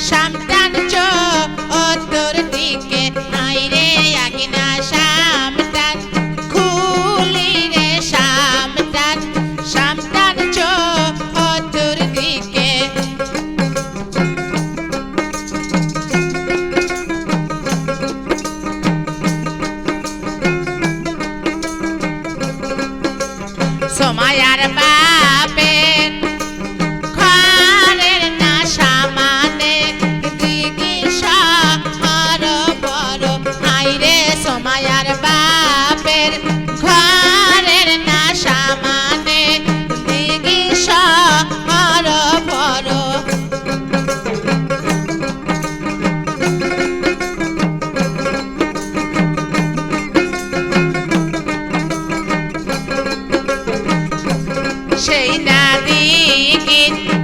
champagne છે નારી ગીત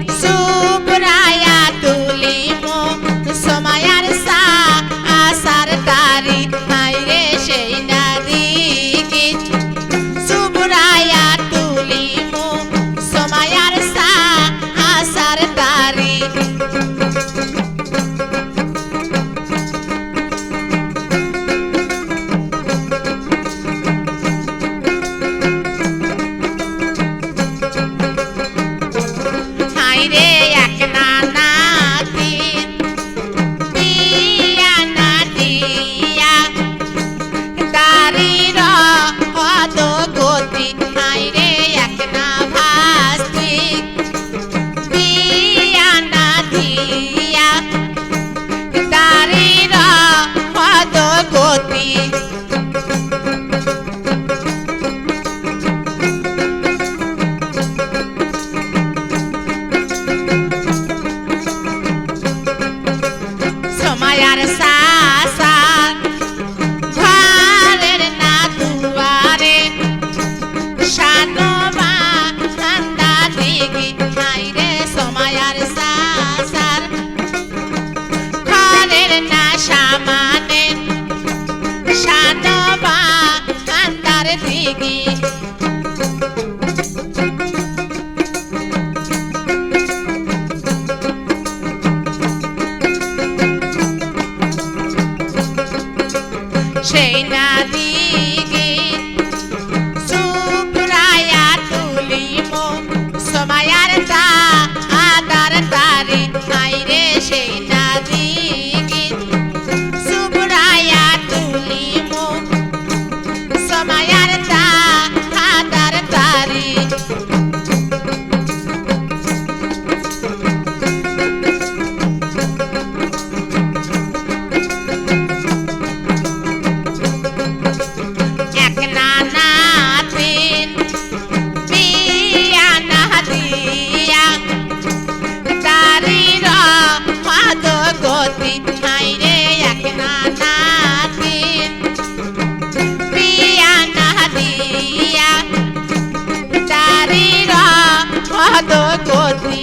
সেই না দি গতিন ছাই রে এক না নাতিন প্রিয়া না দিয়া তারির কত গতি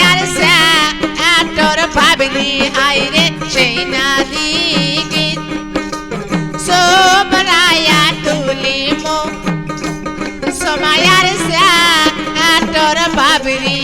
তোমার সে তোর বাবরি।